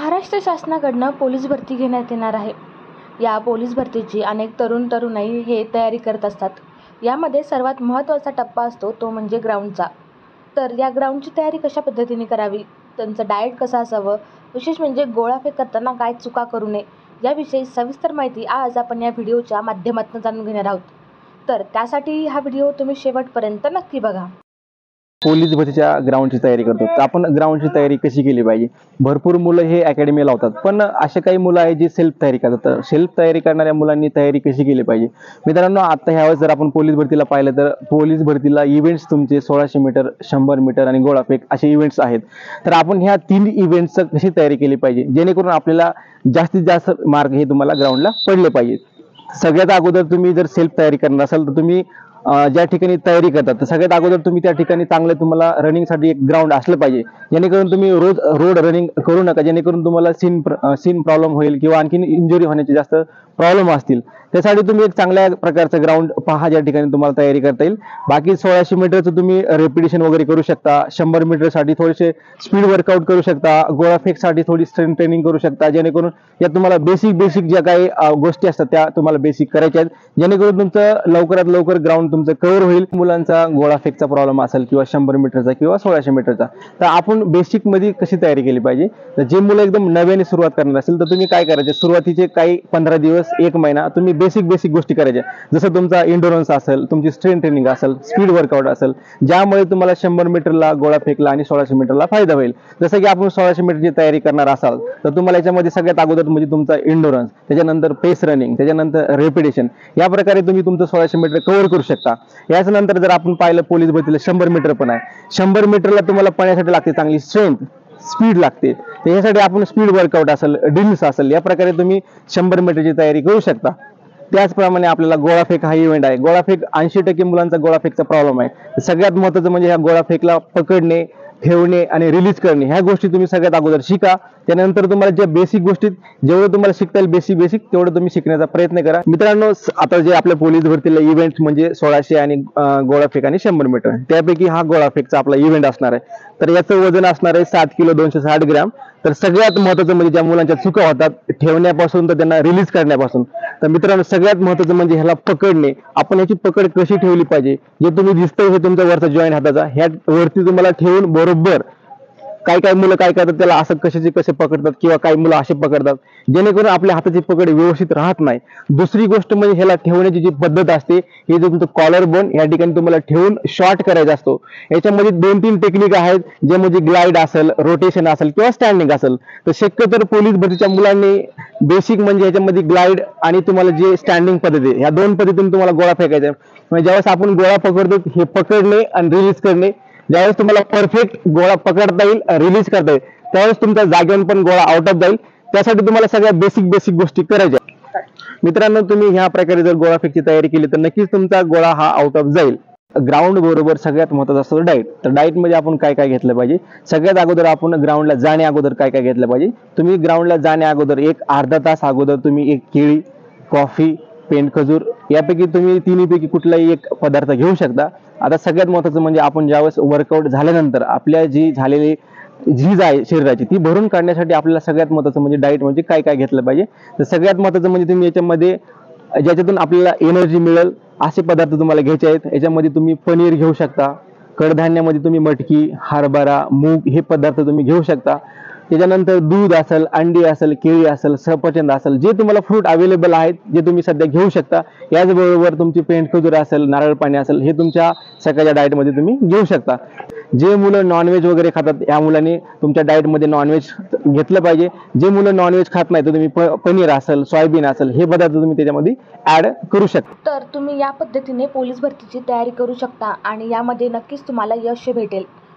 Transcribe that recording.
Maharashtra शासनाकडनं police भरती घेण्यात येणार आहे. या पोलीस भरतीची अनेक तरुण तरुणाई हे तयारी करत असतात. यामध्ये सर्वात महत्त्वाचा टप्पा असतो तो म्हणजे ग्राउंडचा. तर या ग्राउंडची तयारी कशा पद्धतीने करावी? त्यांचं डाएट कसं असावं? विशेष म्हणजे गोळाफेक करताना काय चुका करू नये? याविषयी सविस्तर माहिती आज आपण या व्हिडिओच्या माध्यमातून जाणून घेणार आहोत. तर त्यासाठी हा व्हिडिओ तुम्ही शेवटपर्यंत नक्की बघा. पोलीस भरतीच्या ग्राउंडची तयारी करतो. तर आपण ग्राउंडची तयारी कशी केली पाहिजे? भरपूर मुलं हे अकॅडमी लावतात. पण असे काही मुलं आहेत जी सेल्फ तयारी करतात. तर सेल्फ तयारी करणाऱ्या मुलांनी तयारी कशी केली पाहिजे? मित्रांनो आता ह्यावेळेस जर आपण पोलीस भरतीला पाहिलं तर पोलीस भरतीला इव्हेंट्स तुमचे सोळाशे मीटर शंभर मीटर आणि गोळाफेक असे इव्हेंट्स आहेत. तर आपण ह्या तीन इव्हेंट्सचं कशी तयारी केली पाहिजे? जेणेकरून आपल्याला जास्तीत जास्त मार्क हे तुम्हाला ग्राउंडला पडले पाहिजे. सगळ्यात अगोदर तुम्ही जर सेल्फ तयारी करणार असाल तर तुम्ही ज्या ठिकाणी तयारी करतात तर सगळ्यात अगोदर तुम्ही त्या ठिकाणी चांगलं तुम्हाला रनिंगसाठी एक ग्राउंड असलं पाहिजे. जेणेकरून तुम्ही रोज रोड रनिंग करू नका जेणेकरून तुम्हाला सीन सीन प्रॉब्लेम होईल किंवा आणखीन इंजुरी होण्याचे जास्त प्रॉब्लेम असतील. त्यासाठी तुम्ही एक चांगल्या प्रकारचं ग्राउंड पहा ज्या ठिकाणी तुम्हाला तयारी करता येईल. बाकी सोळाशे मीटरचं तुम्ही रेपिटेशन वगैरे करू शकता. शंभर मीटरसाठी थोडेसे स्पीड वर्कआउट करू शकता. गोळाफेकसाठी थोडी स्ट्रेंथ ट्रेनिंग करू शकता. जेणेकरून या तुम्हाला बेसिक बेसिक ज्या काही गोष्टी असतात त्या तुम्हाला बेसिक करायच्या आहेत. जेणेकरून तुमचं लवकरात लवकर ग्राउंड तुमचं कव्हर होईल. मुलांचा गोळा फेकचा प्रॉब्लेम असेल किंवा शंभर मीटरचा किंवा सोळाशे मीटरचा. तर आपण बेसिकमध्ये कशी तयारी केली पाहिजे? तर जे मुलं एकदम नव्याने सुरुवात करणार असेल तर तुम्ही काय करायचे? सुरुवातीचे काही पंधरा दिवस एक महिना तुम्ही बेसिक बेसिक गोष्टी करायच्या. जसं तुमचा इंडोरन्स असेल तुमची स्ट्रेंथ ट्रेनिंग असेल स्पीड वर्कआउट असेल ज्यामुळे तुम्हाला शंभर मीटरला गोळा फेकला आणि सोळाशे मीटरला फायदा होईल. जसं की आपण सोळाशे मीटरची तयारी करणार असाल तर तुम्हाला याच्यामध्ये सगळ्यात अगोदर म्हणजे तुमचा इंडोरन्स त्याच्यानंतर पेस रनिंग त्याच्यानंतर रेपिटेशन या प्रकारे तुम्ही तुमचं सोळाशे मीटर कव्हर करू शकता. याच नंतर जर आपण पाहिलं पोलीस भरतीला शंभर मीटर पण आहे. शंभर मीटरला तुम्हाला पळण्यासाठी लागते चांगली स्ट्रेंथ स्पीड लागते. तर यासाठी आपण स्पीड वर्कआउट असेल ड्रिल्स असेल या प्रकारे तुम्ही शंभर मीटरची तयारी करू शकता. त्याचप्रमाणे आपल्याला गोळाफेक हा इव्हेंट आहे. गोळाफेक ऐंशी टक्के मुलांचा गोळाफेकचा प्रॉब्लेम आहे. सगळ्यात महत्वाचं म्हणजे ह्या गोळाफेकला पकडणे ठेवणे आणि रिलीज करणे. ह्या गोष्टी तुम्ही सगळ्यात अगोदर शिका. त्यानंतर तुम्हाला ज्या बेसिक गोष्टीत जेवढं तुम्हाला शिकता येईल बेसिक बेसिक तेवढं तुम्ही शिकण्याचा प्रयत्न करा. मित्रांनो आता जे आपल्या पोलीस भरतीला इव्हेंट म्हणजे सोळाशे आणि गोळा गोळाफेक आणि शंभर मीटर त्यापैकी हा गोळाफेकचा आपला इव्हेंट असणार आहे. तर याचं वजन असणार आहे सात किलो दोनशे साठ ग्रॅम. तर सगळ्यात महत्वाचं म्हणजे ज्या मुलांच्या चुका होतात ठेवण्यापासून तर त्यांना रिलीज करण्यापासून. तर मित्रांनो सगळ्यात महत्वाचं म्हणजे ह्याला पकडणे. आपण ह्याची पकड कशी ठेवली पाहिजे? जे तुम्ही दिसतंय हे तुमचा वरचा जॉईंट हाताचा. ह्या वरती तुम्हाला ठेवून बरोबर काही काही मुलं काय करतात त्याला असं कशाचे कसे पकडतात किंवा काही मुलं असे पकडतात? जेणेकरून आपल्या हाताची पकड व्यवस्थित राहत नाही. दुसरी गोष्ट म्हणजे ह्याला ठेवण्याची जी पद्धत असते हे जो तुमचं कॉलर बोन या ठिकाणी तुम्हाला ठेवून शॉर्ट करायचा असतो. याच्यामध्ये दोन तीन टेक्निक आहेत जे म्हणजे ग्लाइड असेल रोटेशन असेल किंवा स्टँडिंग असेल. तर शक्यतो पोलीस भरतीच्या मुलांनी बेसिक म्हणजे ह्याच्यामध्ये ग्लाइड आणि तुम्हाला जे स्टँडिंग पद्धती ह्या दोन पद्धतीने तुम्हाला गोळा फेकायचा म्हणजे ज्यावेळेस आपण गोळा पकडतो हे पकडणे आणि रिलीज करणे ज्यावेळेस तुम्हाला परफेक्ट गोळा पकडता येईल रिलीज करता येईल त्यावेळेस तुमच्या जागेवर पण गोळा आउट ऑफ जाईल. त्यासाठी तुम्हाला सगळ्या बेसिक बेसिक गोष्टी करायच्या मित्रांनो तुम्ही ह्या प्रकारे जर गोळा फेकची तयारी केली तर नक्कीच तुमचा गोळा हा आउट ऑफ जाईल. ग्राउंड बरोबर सगळ्यात महत्त्वाचा असतो डाईट तर डाईटमध्ये आपण काय काय घेतलं पाहिजे? सगळ्यात अगोदर आपण ग्राउंडला जाण्या अगोदर काय काय घेतलं पाहिजे? तुम्ही ग्राउंडला जाण्या अगोदर एक अर्धा तास अगोदर तुम्ही एक केळी कॉफी पेंट खजूर यापैकी तुम्ही तिन्हीपैकी कुठलाही एक पदार्थ घेऊ शकता. आता सगळ्यात महत्वाचं म्हणजे आपण ज्यावेळेस वर्कआउट झाल्यानंतर आपल्या जी झालेली झीज आहे शरीराची ती भरून काढण्यासाठी आपल्याला सगळ्यात महत्वाचं म्हणजे डाईट म्हणजे काय काय घेतलं पाहिजे? तर सगळ्यात महत्वाचं म्हणजे तुम्ही याच्यामध्ये ज्याच्यातून आपल्याला एनर्जी मिळेल असे पदार्थ तुम्हाला घ्यायचे आहेत. याच्यामध्ये तुम्ही पनीर घेऊ शकता कडधान्यामध्ये तुम्ही मटकी हरभरा मूग हे पदार्थ तुम्ही घेऊ शकता. त्याच्यानंतर दूध असेल अंडी असेल केळी असेल सफरचंद असेल जे तुम्हाला फ्रूट अवेलेबल आहेत जे तुम्ही सध्या घेऊ शकता याचबरोबर तुमची पेंट खजूर असेल नारळ पाणी असेल हे तुमच्या सकाळच्या डाएटमध्ये तुम्ही घेऊ शकता. जे मुलं नॉनव्हेज वगैरे खातात या मुलांनी तुमच्या डाएटमध्ये नॉनव्हेज घेतलं पाहिजे. जे मुलं नॉनव्हेज खात नाही तर तुम्ही प- पनीर असेल सोयाबीन असेल हे पदार्थ तुम्ही त्याच्यामध्ये ऍड करू शकता. तर तुम्ही या पद्धतीने पोलीस भरतीची तयारी करू शकता आणि यामध्ये नक्कीच तुम्हाला यश भेटेल.